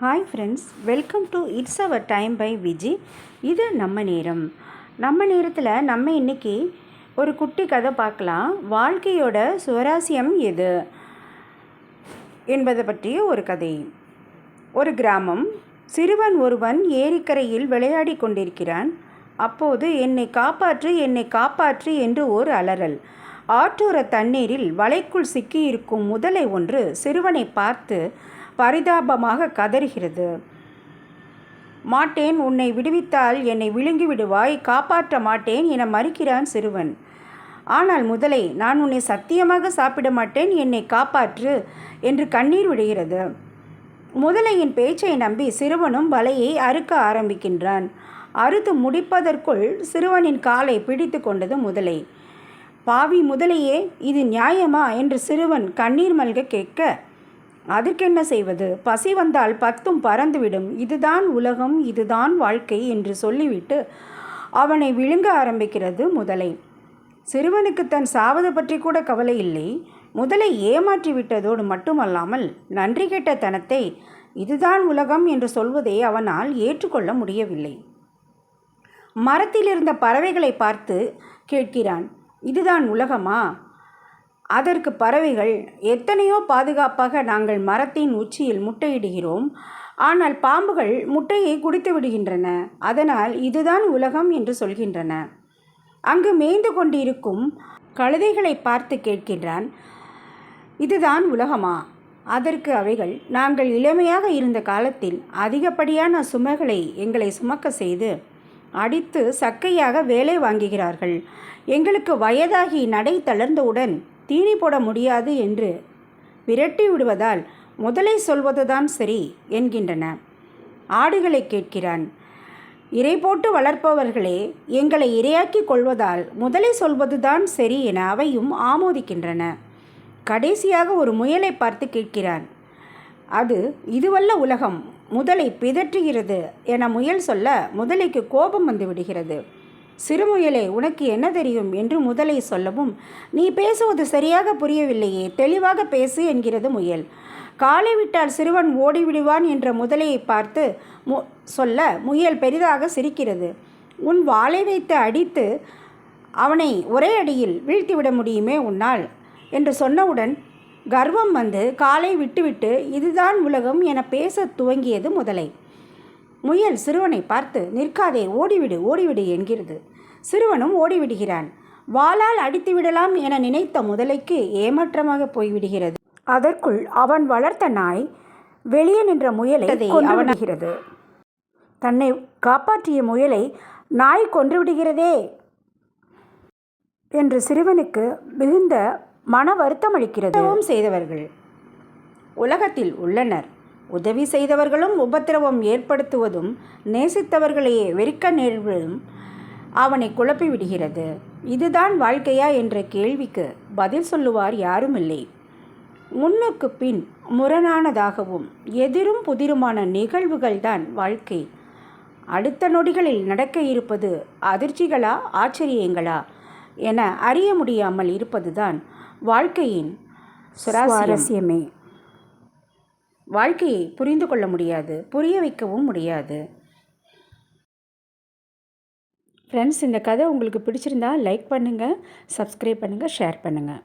Hi friends welcome to it's our time by Viji இது நம்ம நேரம். நம்ம நேரத்தில் நம்ம இன்றைக்கி ஒரு குட்டி கதை பார்க்கலாம். வாழ்க்கையோட சுவராசியம் எது என்பதை பற்றிய ஒரு கதை. ஒரு கிராமம் சிறுவன் ஒருவன் ஏரிக்கரையில் விளையாடி கொண்டிருக்கிறான். அப்போது என்னை காப்பாற்று என்னை காப்பாற்று என்று ஒரு அலறல். ஆற்றோர தண்ணீரில் வலைக்குள் சிக்கியிருக்கும் முதலை ஒன்று சிறுவனை பார்த்து பரிதாபமாக கதறுகிறது. மாட்டேன் உன்னை விடுவித்தால் என்னை விழுங்கி விடுவாய் காப்பாற்ற மாட்டேன் என மறுக்கிறான் சிறுவன். ஆனால் முதலை நான் உன்னை சத்தியமாக சாப்பிட மாட்டேன் என்னை காப்பாற்று என்று கண்ணீர் விடுகிறது. முதலையின் பேச்சை நம்பி சிறுவனும் வலையை அறுக்க ஆரம்பிக்கின்றான். அறுத்து முடிப்பதற்குள் சிறுவனின் காலை பிடித்து கொண்டது முதலை. பாவி முதலையே இது நியாயமா? என்று சிறுவன் கண்ணீர் மல்க கேட்க அதற்கென்ன செய்வது? பசி வந்தால் பத்தும் பறந்துவிடும். இதுதான் உலகம் இதுதான் வாழ்க்கை என்று சொல்லிவிட்டு அவனை விழுங்க ஆரம்பிக்கிறது முதலை. சிறுவனுக்கு தன் சாவதை பற்றி கூட கவலை இல்லை. முதலை ஏமாற்றி விட்டதோடு மட்டுமல்லாமல் நன்றி கெட்ட தனத்தை இதுதான் உலகம் என்று சொல்வதை அவனால் ஏற்றுக்கொள்ள முடியவில்லை. மரத்தில் இருந்த பறவைகளை பார்த்து கேட்கிறான் இதுதான் உலகமா? அதற்கு பறவைகள் எத்தனையோ பாதுகாப்பாக நாங்கள் மரத்தின் உச்சியில் முட்டையிடுகிறோம். ஆனால் பாம்புகள் முட்டையை குடித்து விடுகின்றன. அதனால் இதுதான் உலகம் என்று சொல்கின்றன. அங்கு மேய்ந்து கொண்டிருக்கும் கழுதைகளை பார்த்து கேட்கின்றான் இதுதான் உலகமா? அதற்கு அவைகள் நாங்கள் இளமையாக இருந்த காலத்தில் அதிகப்படியான சுமைகளை எங்களை சுமக்க செய்து அடித்து சக்கையாக வேலை வாங்குகிறார்கள். எங்களுக்கு வயதாகி நடை தளர்ந்தவுடன் தீனி போட முடியாது என்று விரட்டி விடுவதால் முதலை சொல்வதுதான் சரி என்கின்றன. ஆடுகளை கேட்கிறான் இறை போட்டு வளர்ப்பவர்களே எங்களை இரையாக்கி கொள்வதால் முதலை சொல்வதுதான் சரி என அவையும் ஆமோதிக்கின்றன கடைசியாக ஒரு முயலை பார்த்து கேட்கிறான் அது இதுவல்ல உலகம் முதலை பிதற்றுகிறது என முயல் சொல்ல முதலைக்கு கோபம் வந்து விடுகிறது. சிறுமுயலே உனக்கு என்ன தெரியும்? என்று முதலை சொல்லவும் நீ பேசுவது சரியாக புரியவில்லையே தெளிவாக பேசு என்கிறது முயல். காலை விட்டால் சிறுவன் ஓடிவிடுவான் என்ற முதலையை பார்த்து மு சொல்ல முயல் பெரிதாக சிரிக்கிறது. உன் வாளை வைத்து அடித்து அவனை ஒரே அடியில் வீழ்த்திவிட முடியுமே உன்னால்? என்று சொன்னவுடன் கர்வம் வந்து காலை விட்டுவிட்டு இதுதான் உலகம் என பேசத் துவங்கியது முதலை. முயல் சிறுவனை பார்த்து நிற்காதே ஓடிவிடு ஓடிவிடு என்கிறது. சிறுவனும் ஓடிவிடுகிறான். வாளால் அடித்து விடலாம் என நினைத்த முதலைக்கு ஏமாற்றமாக போய்விடுகிறது. அதற்குள் அவன் வளர்த்த நாய் வெளியே நின்ற முயலை அவனாகிறது தன்னை காப்பாற்றிய முயலை நாய் கொன்று விடுகிறதே என்று சிறுவனுக்கு மிகுந்த மன வருத்தம் அளிக்கிறது. செய்தவர்கள் உலகத்தில் உள்ளனர். உதவி செய்தவர்களும் உபத்திரவம் ஏற்படுத்துவதும் நேசித்தவர்களையே வெறுக்க நேர்வதும் அவனை குழப்பி விடுகிறது. இதுதான் வாழ்க்கையா என்ற கேள்விக்கு பதில் சொல்லுவார் யாரும் இல்லை முன்னுக்கு பின் முரணானதாகவும் எதிரும் புதிருமான நிகழ்வுகள் தான் வாழ்க்கை. அடுத்த நொடிகளில் நடக்க இருப்பது அதிர்ச்சிகளா ஆச்சரியங்களா என அறிய முடியாமல் இருப்பதுதான் வாழ்க்கையின் சுவாரஸ்யமே. வாழ்க்கையை புரிந்து கொள்ள முடியாது புரிய வைக்கவும் முடியாது. ஃப்ரெண்ட்ஸ் இந்த கதை உங்களுக்கு பிடிச்சிருந்தா லைக் பண்ணுங்கள் சப்ஸ்கிரைப் பண்ணுங்கள் ஷேர் பண்ணுங்கள்